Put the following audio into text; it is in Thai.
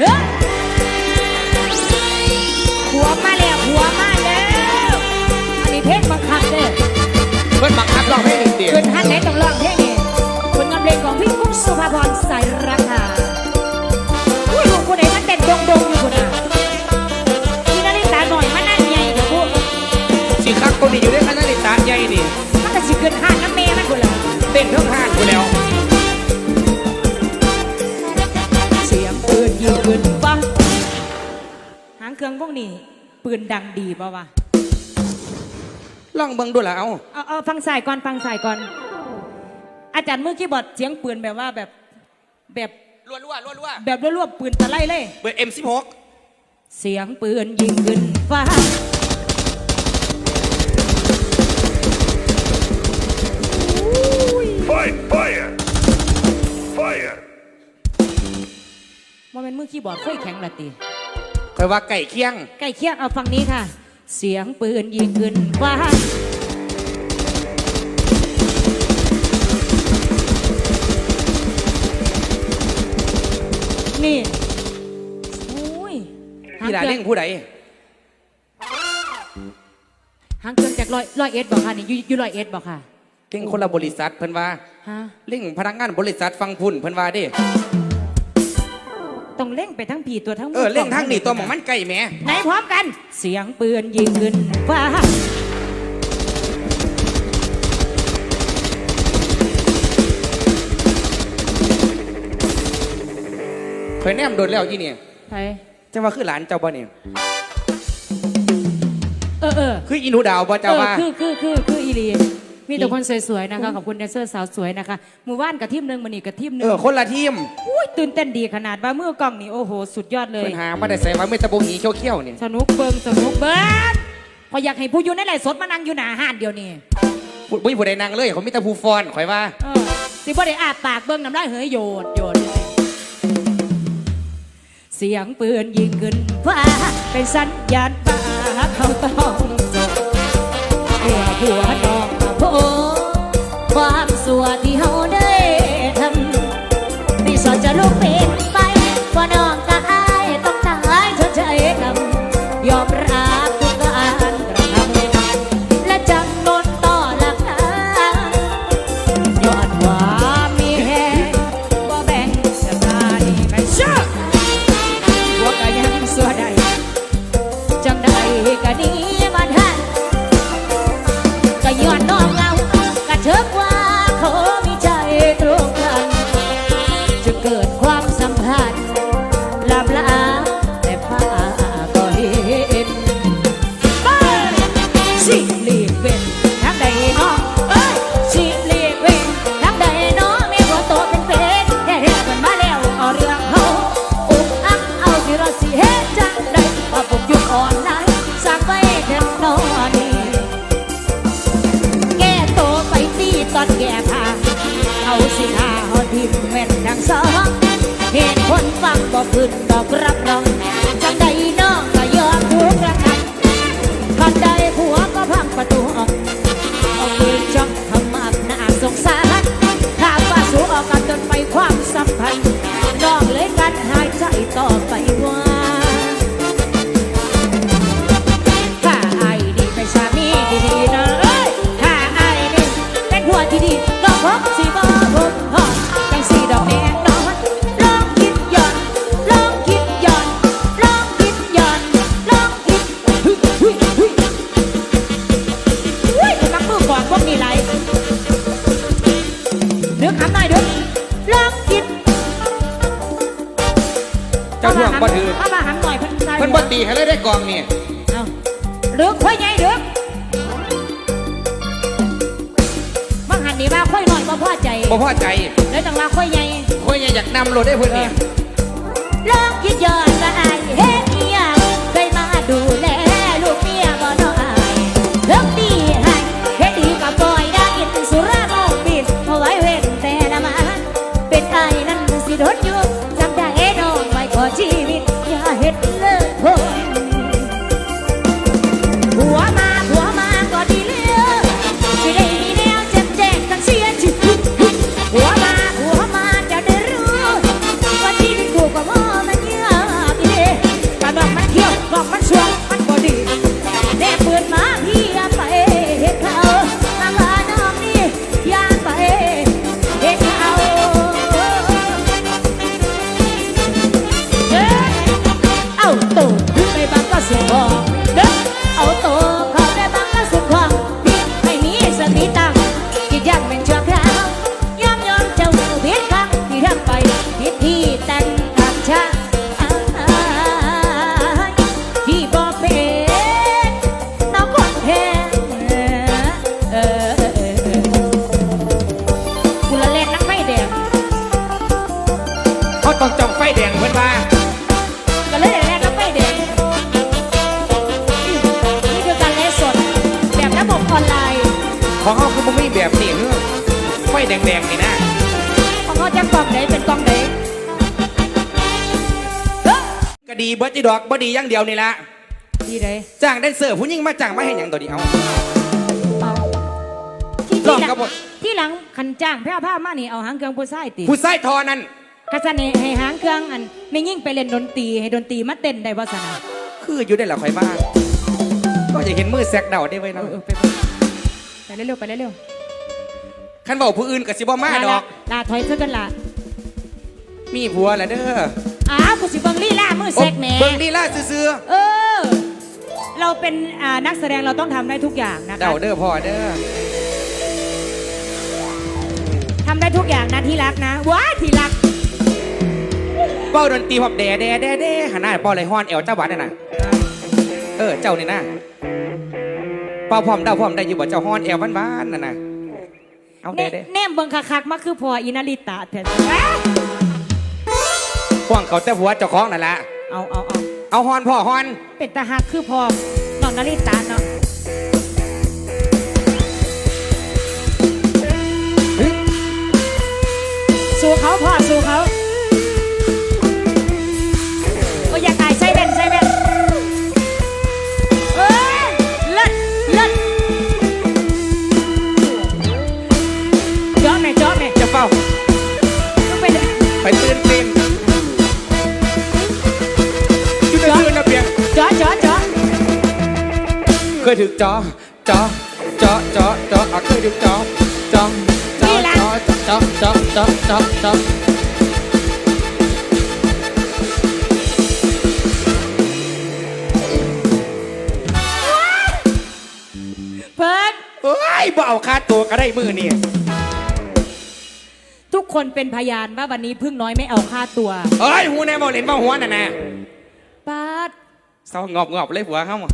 เฮ้ยหัวมาแล้วหัวมาแล้ว อันนี้เพลงบังคับเด้อเพิ่นบังคับร้องเพลงอีกเดียวคืนท่านไหนต้องร้องเพลงนี้คุณงามเพลงของพี่กุ้งสุภาพรสายราคา เครื่องพวกนี้ ปืนดังดีป่าวะลองเบิ่งดูละเอาเอาเอาฟังสายก่อนฟังสายก่อน อาจารย์มือคีย์บอร์ดเสียงปืนแบบว่าแบบแบบรัวรัวรัวรัวแบบรวบๆปืนตะไลเลยเบอร์เอ็มสิบหกเสียงปืนยิงขึ้นฟ้า Fight! Fire! Fire! ว่าเป็นมือคีย์บอร์ดเคยแข็งละตีค อยว่าไก่เคียง ใกล้เคียงเอาฟังนี้ค่ะ เสียงปืนยิงขึ้นฟ้านี่โอ้ยหางพี่ดาเครื่เล่องงผู้ใดหางเครื่องจากร้อยร้อยเอ็ดบอกค่ะนี่อยู่อยู่ร้อยเอ็ดบอกค่ะเล่งคนละบริษัทเพิ่นว่าฮะเล่งพนักงานบริษัทฟังพุ่นเพิ่นว่าเด้ ต้องเล่งไปทั้งผีตัวทั้งเออเล่งทางนี่ตัวหมองมันไก่แหมไหนพร้อมกัน เสียงปืนยิงขึ้นฟ้าคอยแนมโดนแล้วยี่นี่ไปจะว่าคือหลานเจ้าบ่เนี่ยเออเออคืออีหนูดาวบ่เอเจ้าอว่า คือคือคือคืออีรี มีแต่คนสวยๆนะคะขอบคุณแดนเซอร์สาวสวยนะคะหมู่บ้านกับทีมหนึ่งมันนี่กับทีมหนึ่เองอคนละทีมอุ้ยตื่นเต้นดีขนาดว่าเมื่อกล้องนี่โอ้โหสุดยอดเลยเพิ่นหามาได้ใส่ว่าไม่ตะบงหีเขี้ยวๆนี่สนุกเบิงสนุกเบิงพออยากให้ผู้อยู่ในไหลฟ์สดมานั่งอยู่หน้าห้านเดียวนี่ผู้บ่มีผู้ใดนางเลยเขามีแต่ผู้ฟอนข่อยว่า เออสิบ่ได้อาปากเบิ้งน้ำลายเหยโยดโยดเสียงปืนยิงขึ้นฟ้าเป็นสัญญาณฟ้าเขาต้องจบเพื่อผัวน้องมาโพ ความสัวที่เฮา จังใดว่าพวกยุคอ่อนนั้นสร้างไว้แค่นอนนี่แก้โตไปตีตอนแก่ผาเอาสิหาหอดิมแม่นดังสองเหตุผลฟังบ่ขึ้นดอกรับรองจังใด ให้เลยได้กองนี่เอาเดือกค่อยใหญ่เดือกบางหันนี่ว่าค่อยหน่อยบ่พอใจ บ่พอใจเลยต้องว่าค่อยใหญ่ข่อยยังอยากนำรถได้เพิ่นนี่ลองคิดย้อนว่าอายเฮ็ ของเขาคือบ่มีแบบนี้เฮ้อไฟแดงๆนี่นะของเขาจะกล่องไหนเป็นกล่องไหนเฮ้ยก็ดีเบิร์ดจีดอกบ่ดีอย่างเดียวนี่ละดีเลยจ้างแดนเซอร์ผู้หญิงมาจ้างมาให้หยังตัวเดียวเอาที่ลที่องหลักับงหมดที่หลังคันจ้างแพร่ผ้ามานี่เอาหางเครื่องผู้ชายตีผู้ใส่ทอนั่นกระสันให้ให้หางเครื่องอันไม่ยิ่งไปเล่นดนตรีให้ดนตรีมาเต้นได้บ่สนะคืออยู่ได้หรอข่อยบ้างก็จะเห็นมือแซกเดาได้ไว้เอเนาะอเออไปไปไป เร็วๆไปเร็วคันบอกผู้อื่นกับสิบ่ๆมาดอก ลาถอยเสื้อกันละมีผัวแล้วเด้ออ้าวกูสิเบิ่งลี่ล่ามือเซ็กแหม่เบิ่งดีล่าซื่อเออ เราเป็นอ่านักแสดงเราต้องทำได้ทุกอย่างนะๆคะเดาเด้อพ่อเด้อทำได้ทุกอย่างนะที่รักนะว้าที่รัก เป้าดนตรีพอบแดแดแดแดหันหน้าเป้าไรฮ้อนแอวเจ้าบัดน่ะนะเออเจ้านี่นะ เป้าพร้อมเดาพร้อมได้อยู่บ่เจ้าฮ้อนแอวบ้านๆน่ะนะเอาแดเน่แดเน่มเบิ่งคักๆมาคือพออินาริตะเถอะพวกเขาแต่ผัวเจ้าของนั่นแหละเอาเอาเอาเอาฮ้อนพ่อฮ้อนเป็นตาหักคือพอน้องนาริตะเนาะ ยถึกจอจอจอจอจออะเคยถึกจอจอจอจอจอจอจอจอจอเพิ่นเอ้ยบ่เอาค่าตัวก็ได้มือนี่ทุกคนเป็นพยานว่าวันนี้พึ่งน้อยไม่เอาค่าตัวเอ้ยหูแน่บ่เล่นบ่หัวน่ะนะปาดเศร้างอบงอบเลยผัวเขาอะ